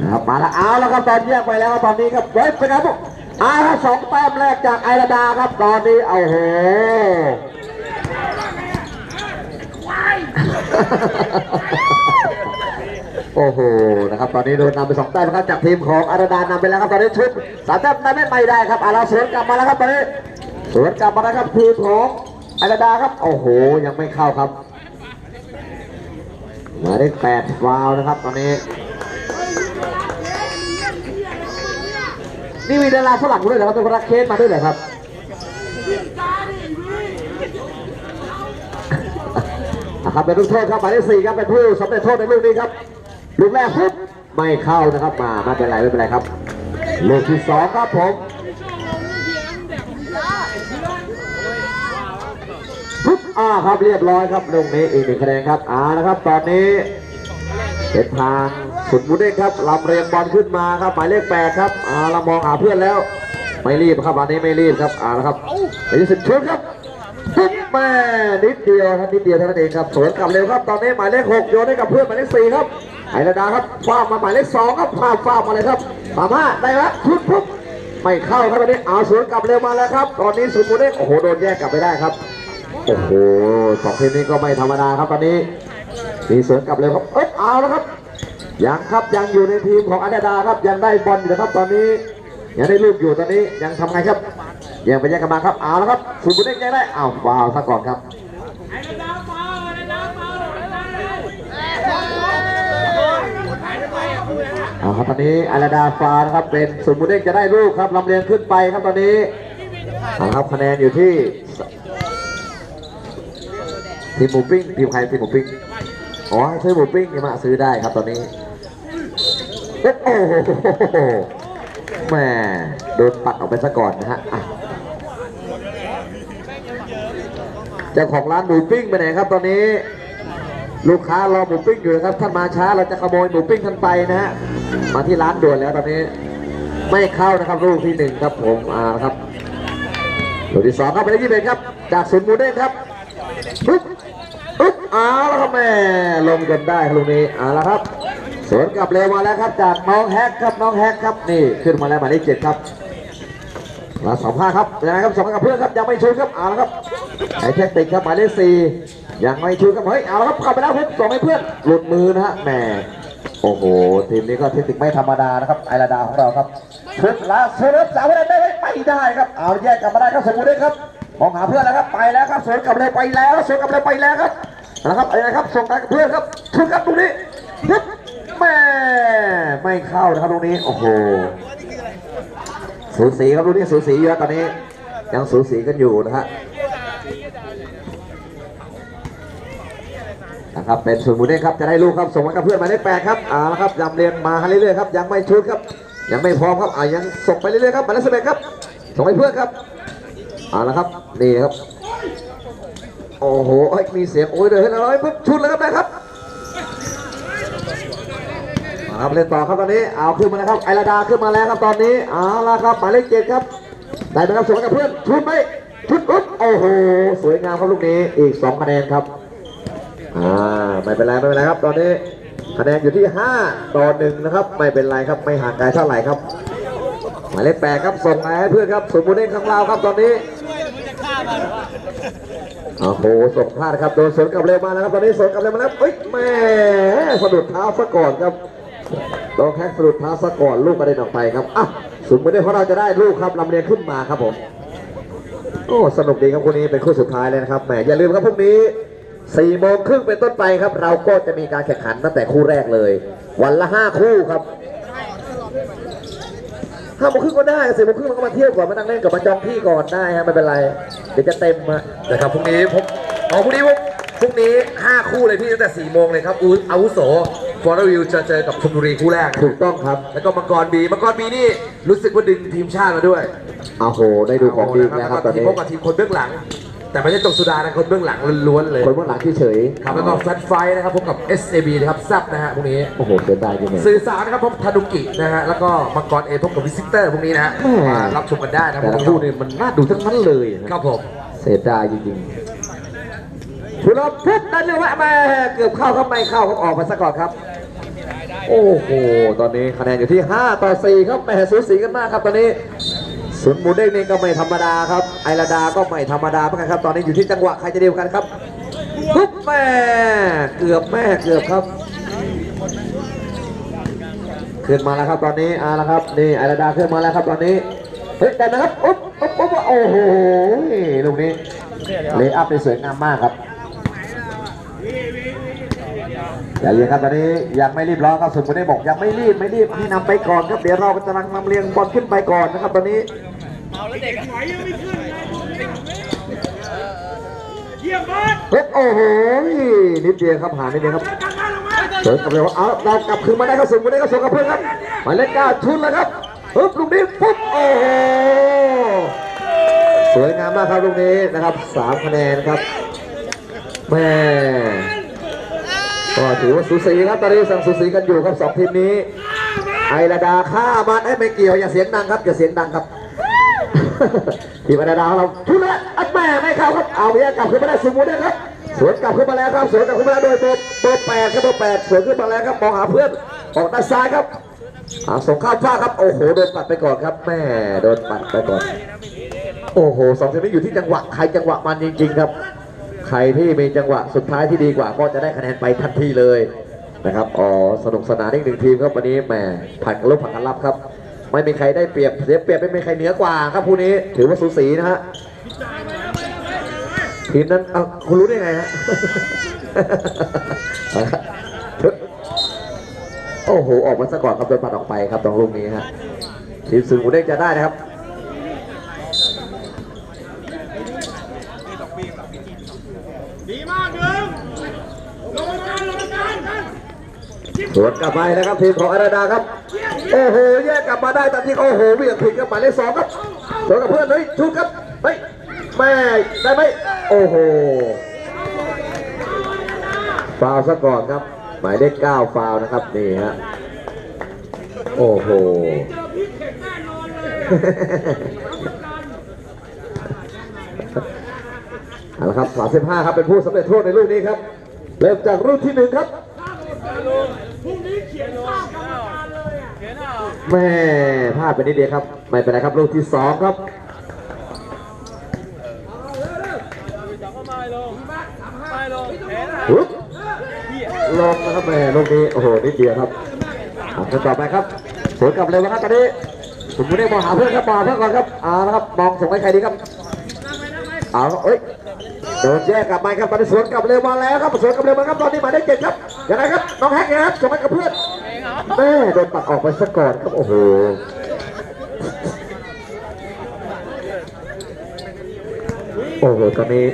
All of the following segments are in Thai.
ครับมาแล้วเอาแล้วครับตอนแยกไปแล้วครับตอนนี้ครับเฮ้ยเป็นไงพวกเอาครับสองแต้มแรกจากไอราดาครับตอนนี้เอาโหโอ้โหนะครับตอนนี้โดนนำไปสองแต้มนะครับจากทีมของอาราดานำไปแล้วครับตอนนี้ชุดสามแต้มได้ไม่ไม่ได้ครับอาราสวนกลับมาแล้วครับตอนนี้สวนกลับมาแล้วครับทีมของอาราดาครับโอ้โหยังไม่เข้าครับ หมายเลขแปดฟาวนะครับตอนนี้ นี่มีดาราฝรั่งด้วยเหรอครับเป็นคนรักเคสมาด้วยเหรอครับ นะครับเป็นลูกโทษครับหมายเลขสี่ครับเป็นผู้สำเร็จโทษในลูกนี้ครับลูกแรกปุ๊บไม่เข้านะครับมาไม่เป็นไรไม่เป็นไรครับลูกที่สองครับผม อ่าครับเรียบร้อยครับลูกนี้อีกหนึ่งคะแนนครับอ่านะครับ ตอนนี้เป็นทางสุดบุญเด้งครับลำเรียงบอลขึ้นมาครับหมายเลขแปดครับอ่าเรามองหาเพื่อนแล้ว ไม่รีบครับอันนี้ไม่รีบครับอ่านะครับในที่สุดชุดครับปุ๊บแม่นิดเดียวครับนิดเดียวเท่านั้นเองครับสวนกลับเร็วครับตอนนี้หมายเลขหกโยนให้กับเพื่อนหมายเลขสี่ครับไอระดาครับฟาดมาหมายเลขสองครับฟาดฟาดมาเลยครับสามารถได้ล้วชุดปุ๊บไม่เข้าครับตอนนี้เอาสวนกลับเร็วมาแล้วครับ ตอนนี้สุดโมเดลโอ้โหโดนแยกกลับไปได้ครับ โอ้โหสองทีมนี้ก็ไม่ธรรมดาครับตอนนี้มีสวนกลับเร็วครับเอ๊ะเอาแล้วครับยังครับยังอยู่ในทีมของอาราดาครับยังได้บอลอยู่นะครับตอนนี้ยังได้ลูกอยู่ตอนนี้ยังทำไงครับยังไปแยกกันมาครับเอาแล้วครับสุดบุญเด้งยังได้เอาฟาวล์ซะก่อนครับเอาครับตอนนี้อาราดาฟาวล์นะครับเป็นสุดบุญเด้งจะได้ลูกครับลำเลียงขึ้นไปครับตอนนี้เอาครับคะแนนอยู่ที่ ทีมหมูปิ้งทีมใครทีมหมูปิ้งอ๋อซื้อหมูปิ้งนี่มาซื้อได้ครับตอนนี้โอ้โหแม่โดนปัดออกไปซะก่อนนะฮะเจ้าของร้านหมูปิ้งไปไหนครับตอนนี้ ลูกค้ารอหมูปิ้งอยู่ครับท่านมาช้าเราจะขโมยหมูปิ้งท่านไปนะฮะมาที่ร้านด่วนแล้วตอนนี้ ไม่เข้านะครับลูกที่หนึ่งครับผมอ่าครับลูกที่สองครับไปได้ยี่สิบเอ็ดครับ จากศูนย์มูเด้งครับ ปึ๊บปึ๊บเอาแล้วครับแม่ลงจนได้ลูกนี้เอาละครับ สวนกลับเร็วมาแล้วครับ จากน้องแฮกครับน้องแฮกครับนี่ขึ้นมาแล้วหมายเลขเจ็ดครับมาสองห้าครับยังไงครับสองกับเพื่อนครับยังไม่ชูครับเอาละครับใช้เทคนิคครับหมายเลขสี่ยังไม่ชูครับเฮ้ยเอาละครับเข้าไปแล้วครับส่งให้เพื่อนหลุดมือนะฮะแหมโอ้โหทีมนี้ก็เทคนิคไม่ธรรมดานะครับไอราดาของเราครับชุดละเซเลบสามคะแนนได้ไม่ได้ครับเอาแยกกลับมาได้ครับสมบูรณ์ด้ครับ มองหาเพื่อนแล้วครับไปแล้วครับสวนกลับเร็วไปแล้วสวนกลับเร็วไปแล้วครับนะครับอะไรครับส่งกันกับเพื่อนครับชุดครับตรงนี้ปึ๊บแม่ไม่เข้านะครับตรงนี้โอ้โหสูสีครับตรงนี้สูสีอยู่ครับตอนนี้ ยังสูสีกันอยู่นะฮะนะครับเป็นส่วนหมูเด้งครับจะได้ลูกครับส่งมากับเพื่อนมายเลขแปดครับเอาละครับยำเรียงมาเรื่อยๆครับยังไม่ชุดครับยังไม่พร้อมครับอ่ายังส่งไปเรื่อยๆครับมายเลขสิบเอ็ดครับส่งให้เพื่อนครับ เอาละครับนี่ครับ โอ้โหมีเสียงโอ้ยเดินให้เราปุ๊บชุดแล้วครับแม่ครับเอาครับเล่นต่อครับตอนนี้เอาขึ้นมาแล้วครับไอราดาขึ้นมาแล้วครับตอนนี้เอาละครับหมายเลขเจ็ดครับได้ไหมครับส่งให้กับเพื่อนชุดไหมชุดปุ๊บโอ้โหสวยงามครับลูกนี้อีกสองคะแนนครับอ่าไม่เป็นไรไม่เป็นไรครับ ตอนนี้คะแนนอยู่ที่5ต่อหนึ่งนะครับไม่เป็นไรครับไม่ห่างไกลเท่าไหร่ครับหมายเลขแปดครับส่งมาให้เพื่อนครับสมบูรณ์เด้งข้างล่างครับตอนนี้ โอ้โหส่งพลาดครับโดนสวนกลับเร็วมาแล้วครับตอนนี้สวนกลับเร็วมาแล้วเอ้ยแม่สะดุดเท้าซะก่อนครับโดนแค่สะดุดเท้าซะก่อนลูกกระเด็นออกไปครับอะสุดไม่ได้เพราะเราจะได้ลูกครับลำเลียงขึ้นมาครับผมโอ้สนุกดีครับคู่นี้เป็นคู่สุดท้ายเลยนะครับแหมอย่าลืมครับพรุ่งนี้สี่โมงครึ่งเป็นต้นไปครับ เราก็จะมีการแข่งขันตั้งแต่คู่แรกเลย วันละห้าคู่ครับ ห้าโมงครึ่งก็ได้สี่โมงครึ่งเราก็มาเที่ยวก่อนมานั่งเล่นกับมาจองที่ก่อนได้ฮะไม่เป็นไรเดี๋ยวจะเต็มฮะนะครับพรุ่งนี้ผมอ๋อพรุ่งนี้ผมพรุ่งนี้ 5 คู่เลยพี่ตั้งแต่4โมงเลยครับอูอาวุโสฟอร์วิวจะเจอกับชลบุรีคู่แรกถูกต้องครับ แล้วก็มังกรบีมังกรบีนี่รู้สึกว่าดึงทีมชาติมาด้วยอ้าวโหได้ดูของดีอีกแล้วครับตอนทีมนี้พบกับทีมคนเบื้องหลัง แต่ไม่ใช่ตกสุดานะคนเบื้องหลังล้วนๆเลย คนเบื้องหลังที่เฉยครับแล้วก็แฟตไฟนะครับพบกับ SAB นะครับซับนะฮะพรุ่งนี้ โอ้โหเสียดายจริงๆสื่อสารนะครับพบธนุกินะฮะแล้วก็มังกรเอพบกับวิสิเตอร์พรุ่งนี้นะฮะแม่มารับชมกันได้นะแต่ละพคู่รุ่งนี่มันน่าดูทั้งนั้นเลยนะครับผมเสียดายจริงๆชุดเราพุทธนั่นเลยว่าแม่เกือบเข้าครับไม่เข้าครับออกมาซะก่อนครับ โอ้โห ตอนนี้คะแนนอยู่ที่ 5 ต่อ 4 ครับแหมสูสีกันมากครับตอนนี้ สุนหมูเด้งนี่ก็ไม่ธรรมดาครับ ไอราดาก็ไม่ธรรมดาเหมือนกันครับ ตอนนี้อยู่ที่จังหวะใครจะเดียวกันครับปุ๊บแม่เกือบแม่เกือบครับขึ้นมาแล้วครับตอนนี้อาละครับนี่ไอราดาขึ้นมาแล้วครับตอนนี้เฮ้ยแต่นะครับอุ๊บอุ๊บอุ๊บโอ้โหลูกนี้เลยอัพได้สวยงามมากครับอย่าเรียนครับตอนนี้ยังไม่รีบร้อนครับสุดไม่ได้บอกยังไม่รีบไม่รีบให้นำไปก่อนครับเดี๋ยวเรากำลังนำเรียงบอลขึ้นไปก่อนนะครับตอนนี้ เยี่ยมบอสเฮ้ยโอ้โหนิดเดียวครับหานิดเดียวครับกลับมาลงมาเสริมกับเร็วเอาเรากลับคืนมาได้ครับส่งมาได้ก็ส่งกับเพื่อนครับหมายเลขเก้าชุนแล้วครับปึ๊บลูกนี้ปุ๊บโอ้โหสวยงามมากครับลูกนี้นะครับสามคะแนนครับแม่ก็ถือว่าสูสีครับตอนนี้สั่งสูสีกันอยู่ครับสองทีมนี้ไอระดาฆ่ามันให้ยไม่เกี่ยวอย่าเสียงดังครับอย่าเสียงดังครับ ทีมอระดาของเราทุเรศอัดแม่ไม่เข้าครับเอาเมียกลับขึ้นมาได้สมูทได้ครับสวนกลับขึ้นมาแล้วครับสวนกลับขึ้นมาแล้วโดยเบอร์เบอร์แปดครับเบอร์แปดสวนขึ้นมาแล้วครับมองหาเพื่อนออกด้านซ้ายครับอ่าส่งข้ามฟ้าครับโอ้โหโดนปัดไปก่อนครับแม่โดนปัดไปก่อน โอ้โหสองทีมนี้อยู่ที่จังหวะใครจังหวะมันจริง ๆ ครับ ใครที่มีจังหวะสุดท้ายที่ดีกว่าก็จะได้คะแนนไปทันทีเลยนะครับอ๋อสนุกสนานอีกหนึ่งทีมครับวันนี้แหมผ่านกันลุกผ่านกันรับครับ ไม่มีใครได้เปรียบเสียเปรียบไม่มีใครเหนือกว่าครับคู่นี้ ถือว่าสูสีนะฮะทีมนั้นเอาคุณรู้ได้ไงฮะโอ้โห ออกมาซะก่อนครับโดนปัดออกไปครับตรงลูกนี้ฮะทีมสื่อหมูเด้งจะได้นะครับดีมากหนึ่งลงมาลงมาสวนกลับไปนะครับทีมของอาราดาครับ โอ้โหแยกกลับมาได้แต่ที่โอ้โหเวียงผิดกับหมายเลขสองครับสวนกับเพื่อนเฮ้ยชุดครับเฮ้ยแม่ได้ไหมโอ้โหฟาวซะก่อนครับ หมายเลขเก้าฟาวนะครับนี่ฮะโอ้โหเจอพี่เข่งแน่นอนเลยเอาละครับ 35 ครับ เป็นผู้สำเร็จโทษในลูกนี้ครับ เริ่มจากรุ่นที่หนึ่งครับ แม่พลาดไปนิดเดียวครับ ไม่เป็นไรครับลูกที่สองครับปึ๊บลงนะครับแม่ลูกนี้โอ้โหนิดเดียวครับอะกันต่อไปครับสวนกลับเร็วนะครับตอนนี้ผมไม่ได้มองหาเพื่อนครับมองหาเพื่อนก่อนครับเอาละครับมองส่งให้ใครดีครับเอาเอ้ยโดนแยกกลับไปครับตอนนี้สวนกลับเร็วมาแล้วครับสวนกลับเร็วมาครับตอนนี้มายเลขเจ็ดครับยังไงครับน้องแฮกนะครับส่งให้กับเพื่อน แม่โดนปัดออกไปซะก่อนครับโอ้โหโอ้โหตอนนี้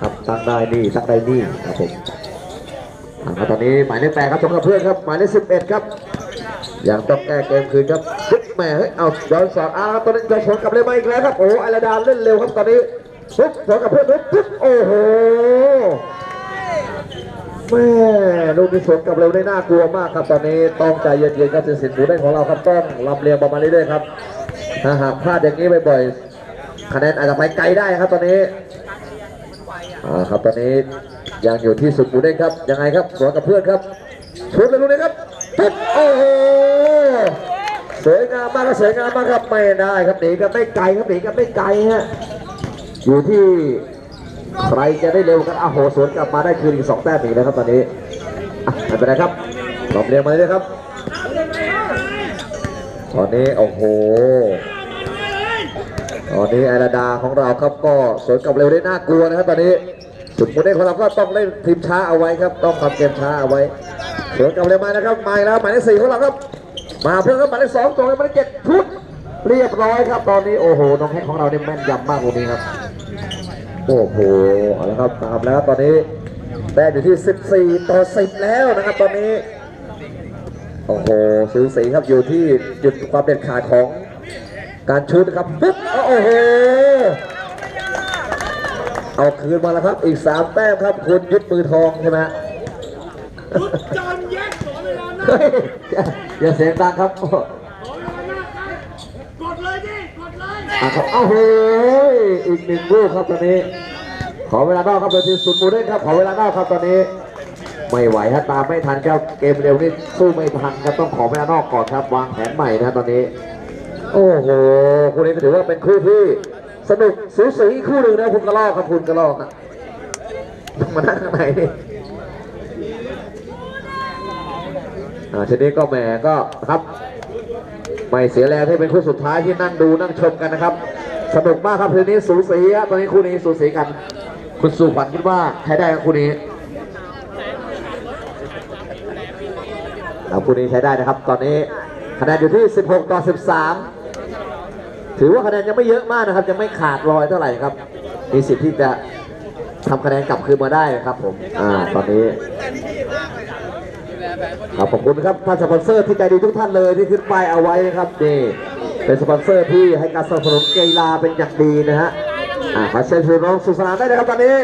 ครับตั้งได้นี่ตั้งได้นี่ครับผมอ่าครับตอนนี้หมายเลขแปดครับชมกับเพื่อนครับหมายเลขสิบเอ็ดครับยังต้องแก้เกมคืนครับปุ๊บแม่เฮ้ยเอาย้อนสอนอาตอนนี้จะชนกลับเลยมาอีกแล้วครับโอ้ไอราดาเล่นเร็วครับตอนนี้ปุ๊บสวนกับเพื่อนปุ๊บปุ๊บโอ้โห แม่ลูกนี้สวนกับเร็วได้น่ากลัวมากครับตอนนี้ต้องใจเย็นๆครับเจสินหมูได้ของเราครับต้องลำเลียงประมาณนี้ด้วยครับถ้าหากพลาดอย่างนี้บ่อยๆคะแนนอาจจะไปไกลได้ครับตอนนี้อ่าครับตอนนี้ยังอยู่ที่สุดหมูเด้งครับยังไงครับสวนกับเพื่อนครับชุดเลยลูกนี้ครับปุ๊บโอ้โหสวยงามมากครับสวยงามมากครับไม่ได้ครับหนีกันไม่ไกลครับหนีกันไม่ไกลฮะอยู่ที่ ใครจะได้เร็วกันอาโหสวนกลับมาได้คืนอีกสองแต้มอีกแล้วครับตอนนี้อะไม่เป็นไรครับลองเรียงมาเลยครับ ตอนนี้โอ้โห ตอนนี้ไอราดาของเราครับก็สวนกลับเร็วได้น่ากลัวนะครับตอนนี้สุดโมเดลของเราก็ต้องเล่นทีมช้าเอาไว้ครับ ต้องทำเกมช้าเอาไว้ สวนกลับเร็วมานะครับมาแล้วหมายเลขสี่ของเราครับ มาเพื่อนครับหมายเลขสองตัวหมายเลขเจ็ดชุดเรียบร้อยครับ ตอนนี้โอ้โหน้องแฮกของเราเนี่ยแม่นยำมากตรงนี้ครับ โอ้โหเอาละครับตามแล้วครับตอนนี้แต้มอยู่ที่ 14 ต่อ 10 แล้วนะครับตอนนี้ โอ้โหสูสีครับอยู่ที่จุดความเด็ดขาดของการชุดนะครับปุ๊บโอ้โหเอาคืนมาแล้วครับอีก 3 แต้มครับคุณยึดมือทองใช่ไหมฮะชุดจอมแยกสอนเวลาหน้าเฮ้ยอย่าอย่าเสียงดังครับสอนเวลาหน้ากันกดเลยดิกดเลยอะครับเอ้าโหยอีกหนึ่งลูกครับตอนนี้ ขอเวลานอกครับเป็นทีมสุดมูเด้งครับขอเวลานอกครับตอนนี้ ไม่ไหวถ้าตามไม่ทันครับเกมเร็วนี่สู้ไม่ทันครับต้องขอเวลานอกก่อนครับ วางแผนใหม่นะตอนนี้ โอ้โหคู่นี้ก็ถือว่าเป็นคู่ที่สนุกสูสีคู่หนึ่งนะคุณกระลอกครับคุณกระลอกนะต้อมานั่งข้างในนี่อ่าทีนี้ก็แหมก็ครับไม่เสียแรงที่เป็นคู่สุดท้ายที่นั่งดูนั่งชมกันนะครับ สนุกมากครับทีนี้สูสีตอนนี้คู่นี้สูสีกัน คุณสุขวัญคิดว่าใช้ได้ครับคู่นี้เอาคู่นี้ใช้ได้นะครับ ตอนนี้คะแนนอยู่ที่ 16 ต่อ 13 ถือว่าคะแนนยังไม่เยอะมากนะครับ ยังไม่ขาดรอยเท่าไหร่ครับ มีสิทธิ์ที่จะทำคะแนนกลับคืนมาได้นะครับผม อ่า ตอนนี้ครับขอบคุณครับท่านสปอนเซอร์ที่ใจดีทุกท่านเลยที่ขึ้นป้ายเอาไว้นะครับนี่เป็นสปอนเซอร์ที่ให้การสนับสนุนกีฬาเป็นอย่างดีนะฮะ อ่าขอเชิญชวนน้องสุสนานได้นะครับตอนนี้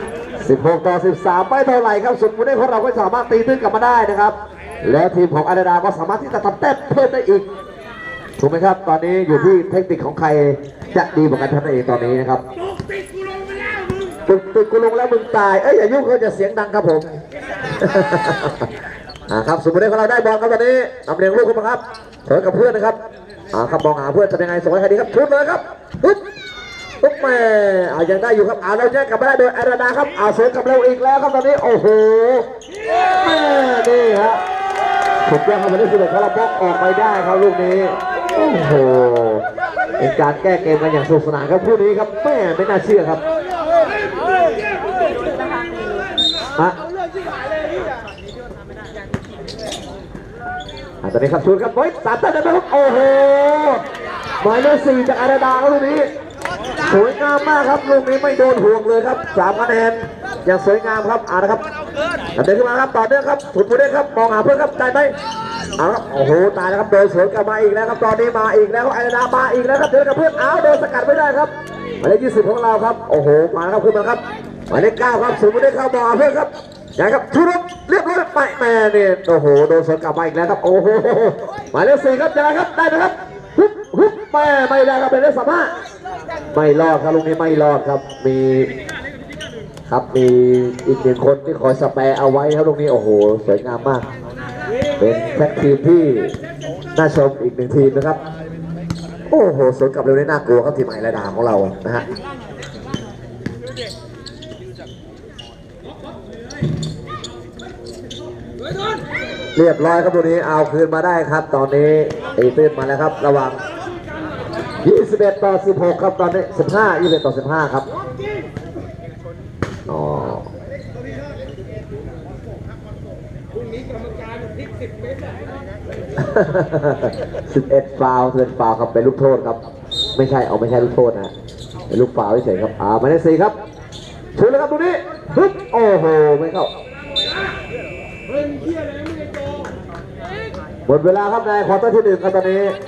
16 ต่อ 13 ไม่เท่าไหร่ครับสุดมุนได้ของเราก็สามารถตีตื้นกลับมาได้นะครับ และทีมของอาราดาก็สามารถที่จะทำแต้มเพิ่มได้อีก ถูกไหมครับ ตอนนี้อยู่ที่เทคนิคของใครจะดีกว่ากันท่านั้นเองตอนนี้นะครับปิดกุลงแล้วมึงตึกตึกกูลงแล้วมึงตาย เอ้ยอย่ายุ่งเขาจะเสียงดังครับผมอ่าครับสุภเดชของเราได้บอลครับตอนนี้นำเรียงลูกเข้ามาครับเถิดกับเพื่อนนะครับอ่าครับมองหาเพื่อนจะยังไงส่งให้ใครดีครับชุดเลยครับปึ๊บปึ๊บ แม่เอายังได้อยู่ครับเอาเราแยกกลับมาได้โดยอาราดาครับเอาสวนกับเร็วอีกแล้วครับตอนนี้โอ้โหแม่นี่ฮะถูกแย่งเข้าได้สุดเลยเขาเราบล็อกออกไปได้ครับลูกนี้โอ้โหเป็นการแก้เกมกันอย่างสนุกสนานครับคู่นี้ครับแม่ไม่น่าเชื่อครับฮะอะตอนนี้ครับชูนครับเฮ้ยสามแต้มได้ไหมครับโอ้โหหมายเลขสี่จากอาราดาครับลูกนี้ สวยงามมากครับลูกนี้ไม่โดนห่วงเลยครับสามคะแนนอย่างสวยงามครับอ่านะครับเดินขึ้นมาครับต่อเนื่องครับถุดผู้เล่นครับมองหาเพื่อนครับได้ไหมเอาครับโอ้โหตายแล้วครับโดนสวนกลับมาอีกแล้วครับตอนนี้มาอีกแล้วครับอาราดามาอีกแล้วครับเดินกับเพื่อนอ้าวโดนสกัดไม่ได้ครับหมายเลขยี่สิบของเราครับโอ้โหมาแล้วครับขึ้นมาครับหมายเลขเก้าครับสูงไม่ได้เข้าบอลเพื่อนครับยังครับทุรบเรียบร้อยไปแม่เนี่ยโอ้โหโดนสวนกลับมาอีกแล้วครับโอ้โหหมายเลขสี่ครับยังไงครับได้ไหมครับฮึบฮึบแม่ไม่ได้ครับเป็นเลขสามห้า ไม่รอดครับลูกนี้ไม่รอดครับ มีครับมีอีกหนึ่งคนที่คอยสแปรเอาไว้ครับลูกนี้โอ้โหสวยงามมาก เป็นแท็กทีมที่น่าชมอีกหนึ่งทีมนะครับ โอ้โหสวนกลับเร็วนี่น่ากลัวครับทีมไอระดาของเรานะฮะเรียบร้อยครับตัวนี้เอาคืนมาได้ครับ ตอนนี้ตีตื้นมาแล้วครับ ระว่าง 21 ต่อ 16 ครับตอนนี้ 15 21ต่อ 15 ครับอ๋อพรุ่งนี้กรรมการพลิกสิบเมตร11ฟาวล์เทิร์นฟาวล์ครับเป็นลูกโทษครับ ไม่ใช่เอาไม่ใช่ลูกโทษนะเป็นลูกฟาวล์เฉยๆครับอ่าหมายเลขสี่ครับชูแล้วครับตัวนี้ฮึบโอ้โหไม่เข้าเฮ้ยมึงเที่ยอะไรไม่ได้โกงหมดเวลาครับนายควอเตอร์ที่หนึ่งครับตอนนี้